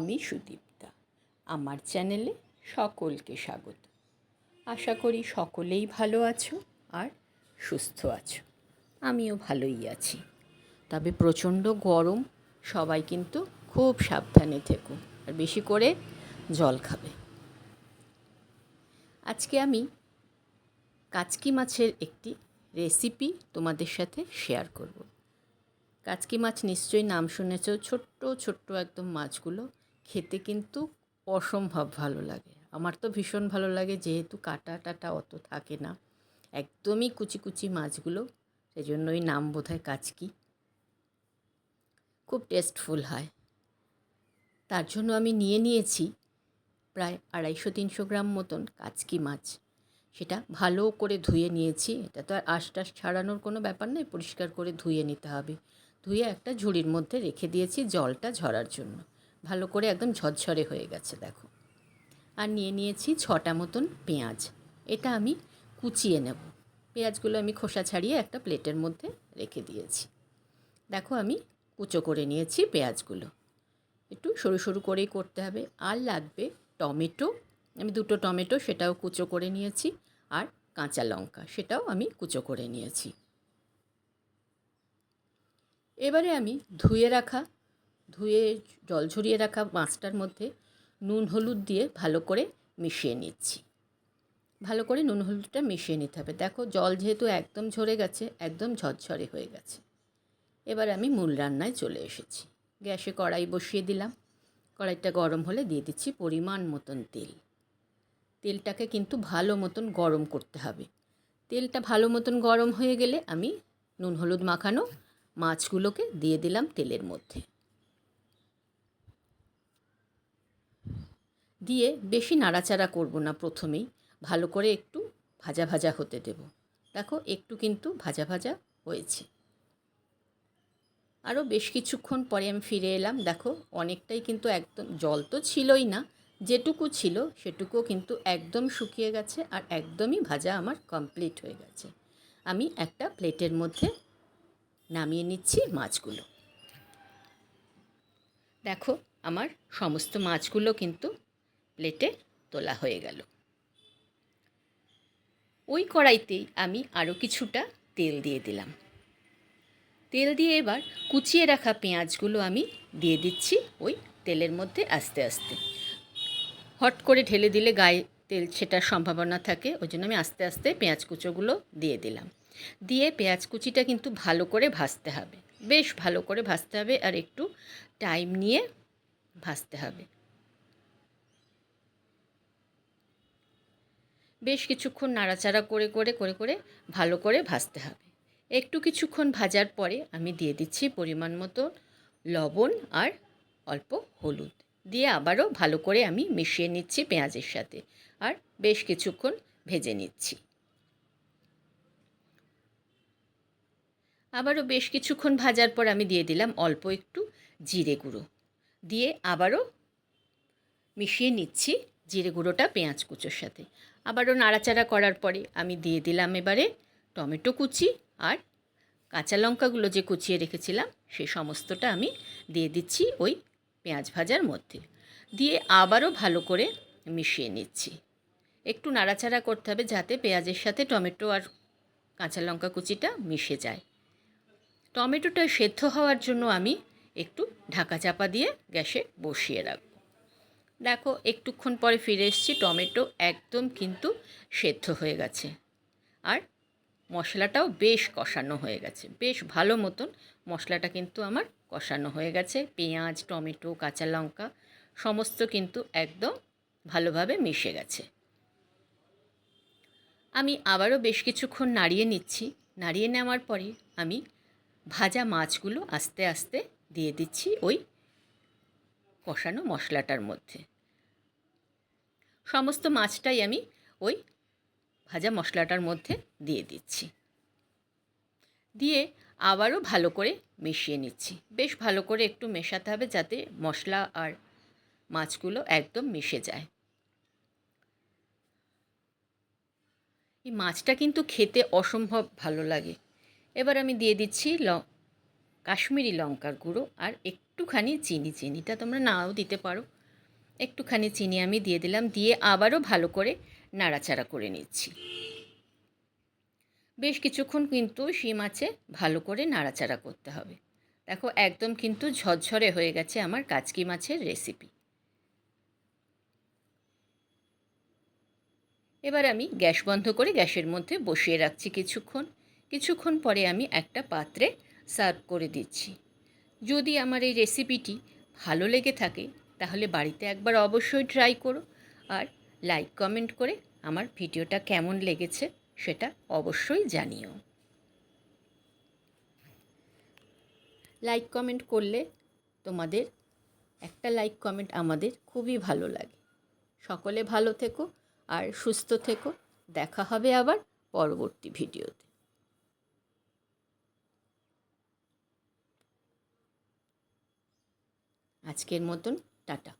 আমি সুদীপ্তা। আমার চ্যানেলে সকলকে স্বাগত। আশা করি সকলেই ভালো আছো আর সুস্থ আছো। আমিও ভালোই আছি। তবে প্রচণ্ড গরম, সবাই কিন্তু খুব সাবধানে থেকো আর বেশি করে জল খাবে। আজকে আমি কাচকি মাছের একটি রেসিপি তোমাদের সাথে শেয়ার করব। কাচকি মাছ নিশ্চয়ই নাম শুনেছ, ছোট্ট ছোট্ট একদম মাছগুলো। খেতে কিন্তু অসম্ভব ভালো লাগে। আমার তো ভীষণ ভালো লাগে, যেহেতু কাটা টাটা অত থাকে না। একদমই কুচি কুচি মাছগুলো সেই জন্যই নাম বোধ হয় কাচকি। খুব টেস্টফুল হয়। তার জন্য আমি নিয়ে নিয়েছি প্রায় আড়াইশো তিনশো গ্রাম মতন কাচকি মাছ। সেটা ভালো করে ধুয়ে নিয়েছি। এটা তো আর আশটাশ ছাড়ানোর কোনো ব্যাপার নেই পরিষ্কার করে ধুয়ে নিতে হবে। ধুয়ে একটা ঝুড়ির মধ্যে রেখে দিয়েছি জলটা ঝরার জন্য। ভালো করে একদম ঝরঝরে হয়ে গেছে, দেখো। আর নিয়ে নিয়েছি ছটা মতন পেঁয়াজ। এটা আমি কুচিয়ে নেব। পেঁয়াজগুলো আমি খোসা ছাড়িয়ে একটা প্লেটের মধ্যে রেখে দিয়েছি। দেখো আমি কুচো করে নিয়েছি পেঁয়াজগুলো। একটু সরু সরু করেই করতে হবে। আর লাগবে টমেটো। আমি দুটো টমেটো সেটাও কুচো করে নিয়েছি। আর কাঁচা লঙ্কা সেটাও আমি কুচো করে নিয়েছি। এবারে আমি ধুয়ে রাখা ধুয়ে জল ঝরিয়ে রাখা মাছটার মধ্যে নুন হলুদ দিয়ে ভালো করে মিশিয়ে নিচ্ছি। ভালো করে নুন হলুদটা মিশিয়ে নিতে হবে। দেখো জল যেহেতু একদম ঝরে গেছে, একদম ঝরঝরে হয়ে গেছে। এবার আমি মূল রান্নায় চলে এসেছি। গ্যাসে কড়াই বসিয়ে দিলাম। কড়াইটা গরম হলে দিয়ে দিচ্ছি পরিমাণ মতন তেল। তেলটাকে কিন্তু ভালো মতন গরম করতে হবে। তেলটা ভালো মতন গরম হয়ে গেলে আমি নুন হলুদ মাখানো মাছগুলোকে দিয়ে দিলাম তেলের মধ্যে। দিয়ে বেশি নাড়াচাড়া করব না প্রথমেই। ভালো করে একটু ভাজা ভাজা হতে দেব। দেখো, একটু কিন্তু ভাজা ভাজা হয়েছে। আরও বেশ কিছুক্ষণ পরে আমি ফিরে এলাম। দেখো, অনেকটাই কিন্তু একদম জল তো ছিলই না। যেটুকু ছিল সেটুকুও কিন্তু একদম শুকিয়ে গেছে আর একদমই ভাজা আমার কমপ্লিট হয়ে গেছে। আমি একটা প্লেটের মধ্যে নামিয়ে নিচ্ছি মাছগুলো। দেখো, আমার সমস্ত মাছগুলো কিন্তু প্লেটে তোলা হয়ে গেল। ওই কড়াইতেই আমি আরও কিছুটা তেল দিয়ে দিলাম। তেল দিয়ে এবার কুচিয়ে রাখা পেঁয়াজগুলো আমি দিয়ে দিচ্ছি ওই তেলের মধ্যে আস্তে আস্তে। হট করে ঢেলে দিলে গায়ে তেল সেটার সম্ভাবনা থাকে, ওই জন্য আমি আস্তে আস্তে পেঁয়াজ কুচোগুলো দিয়ে দিলাম। দিয়ে পেঁয়াজ কুচিটা কিন্তু ভালো করে ভাজতে হবে। বেশ ভালো করে ভাজতে হবে আর একটু টাইম নিয়ে ভাজতে হবে। বেশ কিছুক্ষণ নাড়াচাড়া করে করে করে করে ভালো করে ভাজতে হবে। একটু কিছুক্ষণ ভাজার পরে আমি দিয়ে দিচ্ছি পরিমাণ মতো লবণ আর অল্প হলুদ। দিয়ে আবারও ভালো করে আমি মিশিয়ে নিচ্ছি পেঁয়াজের সাথে আর বেশ কিছুক্ষণ ভেজে নিচ্ছি। আবারও বেশ কিছুক্ষণ ভাজার পর আমি দিয়ে দিলাম অল্প একটু জিরে গুঁড়ো। দিয়ে আবারও মিশিয়ে নিচ্ছি জিরে গুঁড়োটা পেঁয়াজ কুচোর সাথে। আবারও নাড়াচাড়া করার পরে আমি দিয়ে দিলাম এবারে টমেটো কুচি আর কাঁচা লঙ্কাগুলো যে কুচিয়ে রেখেছিলাম, সে সমস্তটা আমি দিয়ে দিচ্ছি ওই পেঁয়াজ ভাজার মধ্যে। দিয়ে আবারও ভালো করে মিশিয়ে নিচ্ছি। একটু নাড়াচাড়া করতে হবে যাতে পেঁয়াজের সাথে টমেটো আর কাঁচা লঙ্কা কুচিটা মিশে যায়। টমেটোটা সেদ্ধ হওয়ার জন্য আমি একটু ঢাকা চাপা দিয়ে গ্যাসে বসিয়ে রাখব। দেখো, একটুক্ষণ পরে ফিরে এসেছি, টমেটো একদম কিন্তু সেদ্ধ হয়ে গেছে। আর মশলাটাও বেশ কষানো হয়ে গেছে। বেশ ভালো মতন মশলাটা কিন্তু আমার কষানো হয়ে গেছে। পেঁয়াজ, টমেটো, কাঁচা লঙ্কা, সমস্ত কিন্তু একদম ভালোভাবে মিশে গেছে। আমি আবারও বেশ কিছুক্ষণ নাড়িয়ে নিচ্ছি। নাড়িয়ে নেওয়ার পরে আমি ভাজা মাছগুলো আস্তে আস্তে দিয়ে দিচ্ছি ওই কষানো মশলাটার মধ্যে। সমস্ত মাছটাই আমি ওই ভাজা মশলাটার মধ্যে দিয়ে দিচ্ছি। দিয়ে আবারও ভালো করে মিশিয়ে নিচ্ছি। বেশ ভালো করে একটু মেশাতে হবে যাতে মশলা আর মাছগুলো একদম মিশে যায়। এই মাছটা কিন্তু খেতে অসম্ভব ভালো লাগে। এবার আমি দিয়ে দিচ্ছি ল কাশ্মীরি লঙ্কার গুঁড়ো আর একটু একটুখানি চিনি, চিনিটা তোমরা নাও দিতে পারো। একটুখানি চিনি আমি দিয়ে দিলাম, দিয়ে আবারও ভালো করে নাড়াচাড়া করে নিচ্ছি। বেশ কিছুক্ষণ কিন্তু শিম আছে, ভালো করে নাড়াচাড়া করতে হবে। দেখো, একদম কিন্তু ঝরঝরে হয়ে গেছে আমার কাচকি মাছের রেসিপি এবার আমি গ্যাস বন্ধ করে গ্যাসের মধ্যে বসিয়ে রাখছি কিছুক্ষণ। কিছুক্ষণ পরে আমি একটা পাত্রে সার্ভ করে দিচ্ছি। যদি আমার এই রেসিপিটি ভালো লেগে থাকে, তাহলে বাড়িতে একবার অবশ্যই ট্রাই করো। আর লাইক কমেন্ট করে আমার ভিডিওটা কেমন লেগেছে সেটা অবশ্যই জানিও। লাইক কমেন্ট করলে তোমাদের একটা লাইক কমেন্ট আমাদের খুবই ভালো লাগে। সকলে ভালো থেকো আর সুস্থ থেকো। দেখা হবে আবার পরবর্তী ভিডিওতে। আজকের মতন টাটা।